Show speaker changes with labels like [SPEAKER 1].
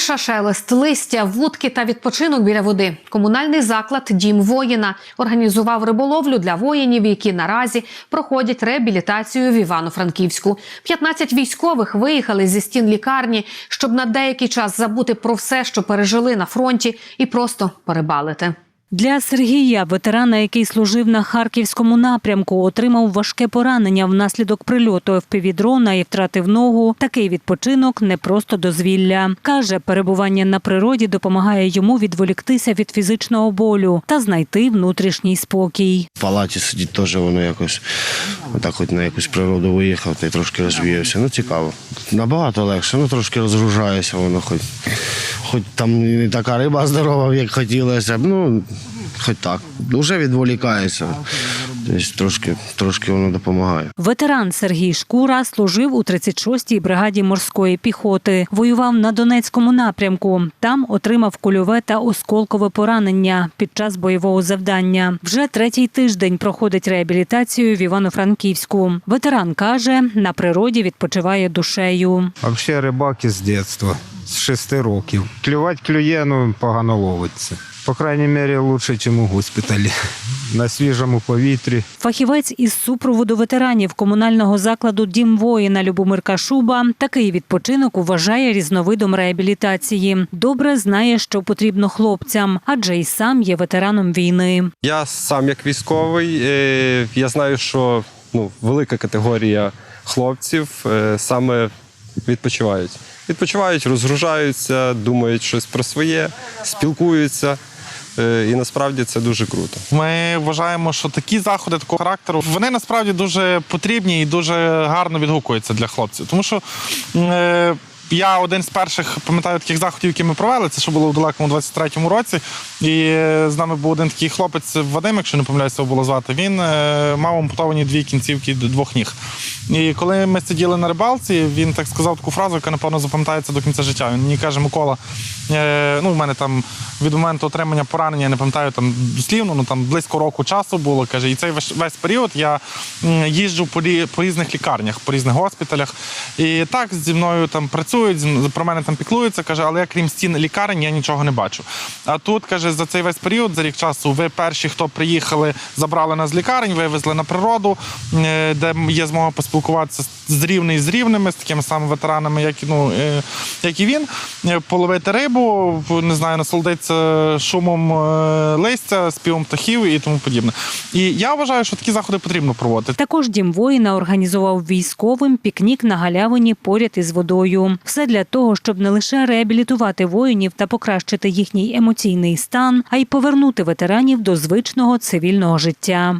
[SPEAKER 1] Тиша, шелест, листя, вудки та відпочинок біля води. Комунальний заклад Дім воїна організував риболовлю для воїнів, які наразі проходять реабілітацію в Івано-Франківську. 15 військових виїхали зі стін лікарні, щоб на деякий час забути про все, що пережили на фронті, і просто порибалити.
[SPEAKER 2] Для Сергія, ветерана, який служив на харківському напрямку, отримав важке поранення внаслідок прильоту ФПВ-дрона і втратив ногу. Такий відпочинок не просто дозвілля. Каже, перебування на природі допомагає йому відволіктися від фізичного болю та знайти внутрішній спокій.
[SPEAKER 3] В палаті сидіти теж воно якось отак хоч на якусь природу виїхав та й трошки розвіявся. Ну цікаво. Набагато легше, ну трошки розгружаюся, воно хоч, хоч там не така риба здорова, як хотілося б. Ну, хоч так. Вже відволікається. Тобто трошки, трошки воно допомагає.
[SPEAKER 2] Ветеран Сергій Шкура служив у 36-й бригаді морської піхоти. Воював на Донецькому напрямку. Там отримав кульове та осколкове поранення під час бойового завдання. Вже третій тиждень проходить реабілітацію в Івано-Франківську. Ветеран каже, на природі відпочиває душею.
[SPEAKER 4] Взагалі рибак із дитинства, з шести років. Клювати клює, ну погано ловиться. По крайній мірі, краще, ніж у госпіталі. На свіжому повітрі.
[SPEAKER 2] Фахівець із супроводу ветеранів комунального закладу Дім воїна Любомир Кашуба такий відпочинок вважає різновидом реабілітації. Добре знає, що потрібно хлопцям, адже й сам є ветераном війни.
[SPEAKER 5] Я сам як військовий, е, я знаю, що ну, велика категорія хлопців е, саме відпочивають. Відпочивають, розгружаються, думають щось про своє, спілкуються. Е, І насправді це дуже круто.
[SPEAKER 6] Ми вважаємо, що такі заходи такого характеру вони насправді дуже потрібні і дуже гарно відгукуються для хлопців. Тому що е, я один з перших пам'ятаю таких заходів, які ми провели. Це що було в далекому 23-му році. І е, з нами був один такий хлопець Вадим, якщо не помиляюся, його було звати. Він е, мав ампутовані дві кінцівки двох ніг. І коли ми сиділи на рибалці, він так сказав таку фразу, яка напевно запам'ятається до кінця життя. Він мені каже, Микола, е, ну в мене там від моменту отримання поранення, я не пам'ятаю там дослівно, ну там близько року часу було. каже, і цей весь, весь період я їжджу по, по різних лікарнях, по різних госпіталях. І так зі мною там працюють, про мене там піклуються, каже, але я крім стін лікарень я нічого не бачу. А тут каже, за цей весь період, за рік часу, ви перші, хто приїхали, забрали нас з лікарень, вивезли на природу, е, де є змога поспілкуватися з рівний з рівними, з такими самими ветеранами, як, ну, е, як і він, е, половити рибу, не знаю, насолодитися шумом е, листя, співом птахів і тому подібне. І я вважаю, що такі заходи потрібно проводити.
[SPEAKER 2] Також дім воїна організував військовим пікнік на галявині поряд із водою. Все для того, щоб не лише реабілітувати воїнів та покращити їхній емоційний стан, а й повернути ветеранів до звичного цивільного життя.